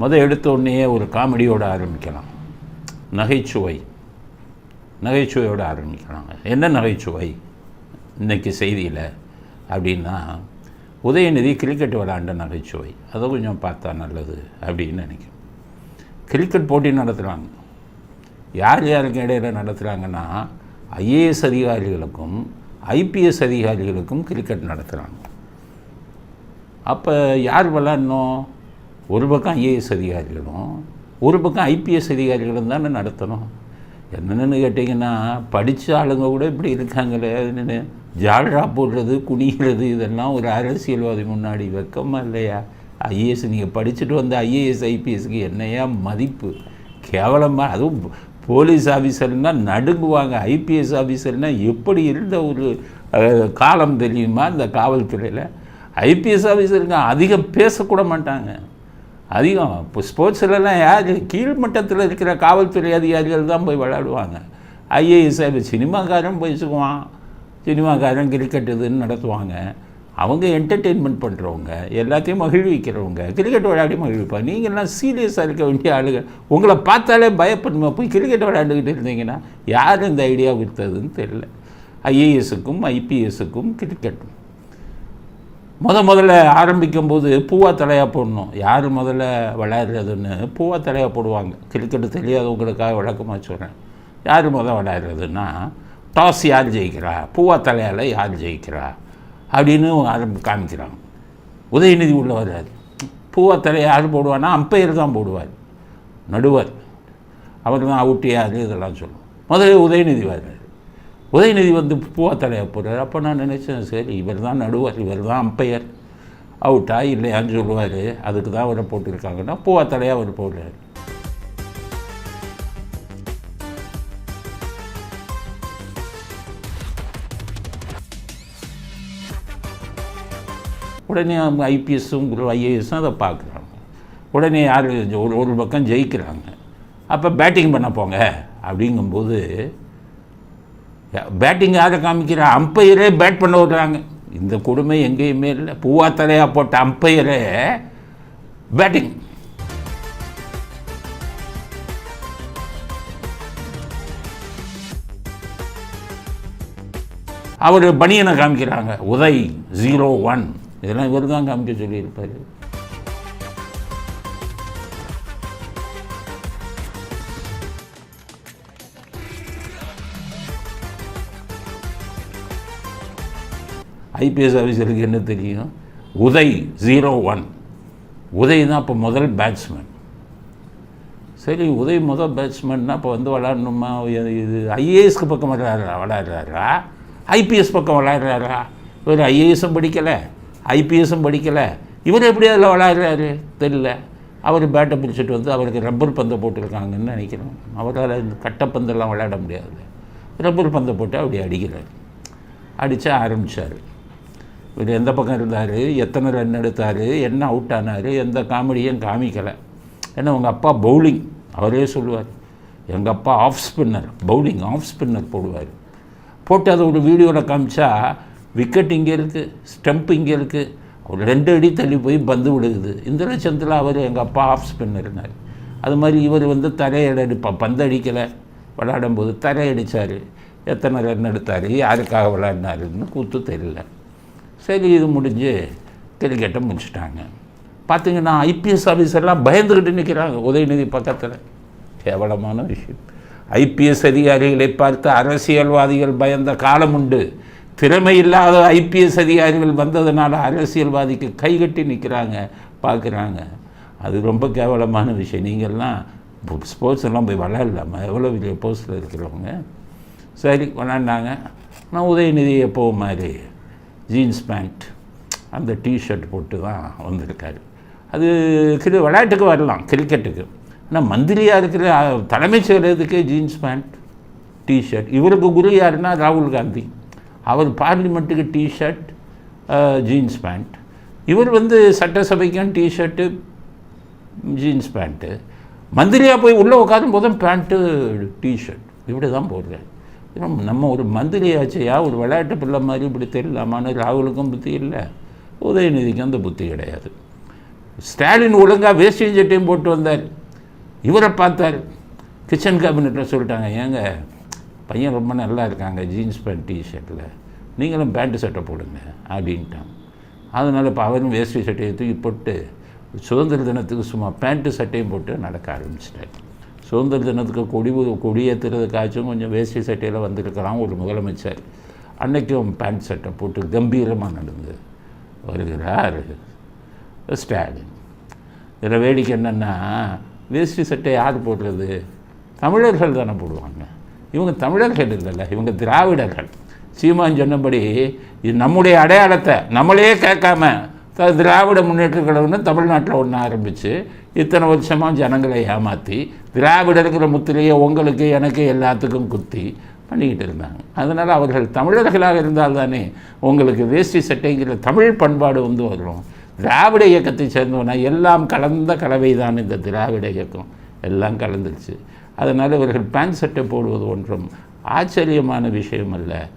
மொதல் எடுத்த உடனே ஒரு காமெடியோடு ஆரம்பிக்கலாம். நகைச்சுவை. நகைச்சுவையோடு ஆரம்பிக்கிறாங்க. என்ன நகைச்சுவை? இன்றைக்கி செய்தியில் அப்படின்னா உதயநிதி கிரிக்கெட் விளாண்ட நகைச்சுவை. அதை கொஞ்சம் பார்த்தா நல்லது அப்படின்னு நினைக்கிறேன். கிரிக்கெட் போட்டி நடத்துகிறாங்க யார் யாருக்கு இடையில் நடத்துகிறாங்கன்னா ஐஏஎஸ் அதிகாரிகளுக்கும் ஐபிஎஸ் அதிகாரிகளுக்கும் கிரிக்கெட் நடத்துகிறாங்க அப்போ யார் விளாட்ணும் ஒரு பக்கம் ஐஏஎஸ் அதிகாரிகளும் ஒரு பக்கம் ஐபிஎஸ் அதிகாரிகளும் தானே நடத்தணும். என்னென்னு கேட்டிங்கன்னா படித்த ஆளுங்க கூட இப்படி இருக்காங்களே என்னென்னு ஜால்ரா போடுறது குனிகிறது இதெல்லாம் ஒரு அரசியல்வாதி முன்னாடி வெக்கமா இல்லையா? ஐஏஎஸ் நீங்கள் படிச்சுட்டு வந்த ஐஏஎஸ் ஐபிஎஸ்க்கு என்னையா மதிப்பு? கேவலமாக அதுவும் போலீஸ் ஆஃபீஸர்னால் நடுங்குவாங்க ஐபிஎஸ் ஆஃபீஸர்னால் எப்படி இருந்த ஒரு காலம் தெரியுமா இந்த காவல்துறையில்? ஐபிஎஸ் ஆஃபீஸருங்க அதிகம் பேசக்கூட மாட்டாங்க. அதிகம். இப்போ ஸ்போர்ட்ஸ்லலாம் யார்? கீழ்மட்டத்தில் இருக்கிற காவல்துறை அதிகாரிகள் தான் போய் விளையாடுவாங்க. ஐஏஎஸ் சினிமாக்காரன் பேசுவான் சினிமாக்காரன் கிரிக்கெட் இதுன்னு நடத்துவாங்க. அவங்க என்டர்டெயின்மெண்ட் பண்ணுறவங்க எல்லாத்தையும் மகிழ்விக்கிறவங்க கிரிக்கெட் விளையாடி மகிழ்விப்பாங்க நீங்கள்லாம் சீரியஸாக இருக்க வேண்டிய ஆளுங்க. உங்களை பார்த்தாலே பயப்படுமா? போய் கிரிக்கெட் விளையாண்டுக்கிட்டு இருந்தீங்கன்னா யார் இந்த ஐடியா விற்றதுன்னு தெரியல. ஐஏஎஸுக்கும் ஐபிஎஸுக்கும் கிரிக்கெட்டும் முத முதல்ல ஆரம்பிக்கும் போது பூவா தலையாக போடணும். யார் முதல்ல விளையாடுறதுன்னு பூவா தலையாக போடுவாங்க. கிரிக்கெட்டு தெரியாதவங்களுக்காக விளக்கமாக சொல்கிறேன் யார் முதல் விளையாடுறதுன்னா டாஸ் யார் ஜெயிக்கிறா? பூவா தலையால் யார் ஜெயிக்கிறா? அப்படின்னு ஆரம்பி காமிக்கிறாங்க. உதயநிதி உள்ள வராது பூவா தலை யார் போடுவான்னா அம்பையர் தான் போடுவார். நடுவர். அவர் தான் அவுட்டு யார் இதெல்லாம் சொல்லுவோம் முதல்ல உதயநிதி வர்றார். உதயநிதி வந்து பூவா தலையாக அப்போ நான் நினச்சேன் சரி இவர் தான் நடுவர் இவர் தான் அம்பையர். அவுட்டா இல்லையான்னு சொல்லுவார். அதுக்கு தான் அவரை போட்டிருக்காங்கன்னா பூவா தலையாக அவர் போடுறாரு. உடனே அவங்க ஐபிஎஸ்ஸும் ஐஏஎஸும் அதை பார்க்குறாங்க. உடனே யார் ஒரு ஒரு பக்கம் ஜெயிக்கிறாங்க. அப்போ பேட்டிங் பண்ண போங்க அப்படிங்கும்போது பேட்டிங் யாரை காமிக்கிற அம்பையரே பேட் பண்ண விடுறாங்க. இந்த கொடுமை எங்கேயுமே இல்லை. பூவாத்தலையாக போட்ட அம்பையரே பேட்டிங் அவர் பனியனை காமிக்கிறாங்க. உதய் ஜீரோ ஒன் இதெல்லாம் இவர் தான் காமிக்க சொல்லியிருப்பார். ஐபிஎஸ் ஆஃபீஸருக்கு என்ன தெரியும்? உதய் ஜீரோ ஒன் உதய் தான் இப்போ முதல் பேட்ஸ்மேன் சரி உதய் முதல் பேட்ஸ்மேன்னா இப்போ வந்து விளாடணுமா இது ஐஏஎஸ்க்கு பக்கம் விளையாடுறா விளையாடுறாரா? ஐபிஎஸ் பக்கம் விளையாடுறாரா? இவர் ஐஏஎஸும் படிக்கலை. ஐபிஎஸும் படிக்கலை. இவர் எப்படி அதில் விளையாடுறாரு? தெரியல. அவர் பேட்டை பிடிச்சிட்டு வந்து அவருக்கு ரப்பர் பந்தை போட்டிருக்காங்கன்னு நினைக்கிறோம். அவரால் இந்த கட்டப்பந்தெல்லாம் விளையாட முடியாது. ரப்பர் பந்தை போட்டு அப்படி அடிக்கிறார். அடித்து ஆரம்பித்தார் இவர் எந்த பக்கம் இருந்தார்? எத்தனை ரன் எடுத்தார்? என்ன அவுட் ஆனார்? எந்த காமெடியும் காமிக்கலை. ஏன்னா உங்கள் அப்பா பவுலிங் அவரே சொல்லுவார். எங்கள் அப்பா off spinner bowling off spinner போடுவார். போட்டு அதை ஒரு வீடியோவில் காமிச்சா விக்கெட் இங்கே இருக்குது ஸ்டம்ப் இங்கே இருக்குது ஒரு ரெண்டு அடி தள்ளி போய் பந்து விழுகுது. இந்திரச்சந்தில் அவர் எங்கள் அப்பா ஆஃப் ஸ்பின்னர்னார் அது மாதிரி இவர் வந்து தரையடி ப பந்து அடிக்கலை. விளையாடும்போது தரையடித்தார் எத்தனை ரன் எடுத்தார்? யாருக்காக விளையாடினாருன்னு கூத்து தெரியல. சரி இது முடிஞ்சு கிரிக்கெட்டை முடிச்சிட்டாங்க. பார்த்தீங்கன்னா ஐபிஎஸ் ஆஃபீஸர்லாம் பயந்துக்கிட்டு நிற்கிறாங்க உதயநிதி பக்கத்தில். கேவலமான விஷயம். ஐபிஎஸ் அதிகாரிகளை பார்த்து அரசியல்வாதிகள் பயந்த காலம் உண்டு. திறமை இல்லாத ஐபிஎஸ் அதிகாரிகள் வந்ததுனால அரசியல்வாதிக்கு கைகட்டி நிற்கிறாங்க பார்க்குறாங்க. அது ரொம்ப கேவலமான விஷயம். நீங்கள்லாம் ஸ்போர்ட்ஸ் எல்லாம் போய் விளையாடலாமா? எவ்வளோ பெரிய போஸ்ட்டில் இருக்கிறவங்க? சரி விளாண்டாங்க நான் உதயநிதி எப்போ மாதிரி ஜீன்ஸ் பேண்ட் அந்த டிஷர்ட் போட்டு தான் வந்திருக்காரு. அது கிரி விளையாட்டுக்கு வரலாம் கிரிக்கெட்டுக்கு. ஆனால் மந்திரியாக இருக்கிற தலைமை செய்கிறதுக்கே ஜீன்ஸ் பேண்ட் டிஷர்ட் இவருக்கு குரு யாருன்னா ராகுல் காந்தி. அவர் பார்லிமெண்ட்டுக்கு டிஷர்ட் ஜீன்ஸ் பேண்ட். இவர் வந்து சட்டசபைக்கும் டிஷர்ட்டு ஜீன்ஸ் பேண்ட்டு. மந்திரியாக போய் உள்ளே உட்காரும் போதும் பேண்ட்டு டிஷர்ட் இப்படி தான் போடுறேன் நம்ம- ஒரு ஒரு மந்திரியாச்சையா ஒரு விளையாட்டு பிள்ளை மாதிரி இப்படி தெரியலாமான்னு ராகுலுக்கும் புத்தி இல்லை. உதயநிதிக்கும் அந்த புத்தி கிடையாது. ஸ்டாலின் ஒழுங்காக வேஷ்டியும் சட்டையும் போட்டு வந்தார். இவரை பார்த்தார். கிச்சன் கேபினட்டில் சொல்லிட்டாங்க ஏங்க பையன் ரொம்ப நல்லா இருக்காங்க ஜீன்ஸ் பேண்ட் டிஷர்ட்டில் நீங்களும் பேண்ட்டு சட்டை போடுங்க அப்படின்ட்டான். அதனால் இப்போ அவரும் வேஷ்டி சட்டையை தூக்கி போட்டு சுதந்திர தினத்துக்கு சும்மா பேண்ட்டு சட்டையும் போட்டு நடக்க ஆரம்பிச்சிட்டார். சுதந்திர தினத்துக்கு கொடி கொடி ஏற்றுறதுக்காச்சும் கொஞ்சம் வேஷ்டி சட்டையில் வந்திருக்கிறான் ஒரு முதலமைச்சர். அன்றைக்கும் பேண்ட் சட்டை போட்டு கம்பீரமாக நடந்து வருகிறார் ஸ்டாலின். இதில் வேடிக்கை என்னென்னா வேஷ்டி சட்டை யார் போடுறது? தமிழர்கள் தானே போடுவாங்க. இவங்க தமிழர்கள் இல்லைல்ல இவங்க திராவிடர்கள். சீமான் சொன்னபடி இது நம்முடைய அடையாளத்தை நம்மளே கேட்காம த- திராவிட முன்னேற்ற கழகம்னு தமிழ்நாட்டில் ஒன்று ஆரம்பித்து இத்தனை வருஷமாக ஜனங்களை ஏமாற்றி திராவிடர்கிற முத்திரையை உங்களுக்கு எனக்கு எல்லாத்துக்கும் குத்தி பண்ணிக்கிட்டு இருந்தாங்க. அதனால் அவர்கள் தமிழர்களாக இருந்தால் தானே உங்களுக்கு வேஷ்டி சட்டைங்கிற தமிழ் பண்பாடு வந்து வரும். திராவிட இயக்கத்தை சேர்ந்தவனா எல்லாம் கலந்த கலவை தான் இந்த திராவிட இயக்கம். எல்லாம் கலந்துருச்சு. அதனால் இவர்கள் பேண்ட் சட்டை போடுவது ஒன்றும் ஆச்சரியமான விஷயம் அல்ல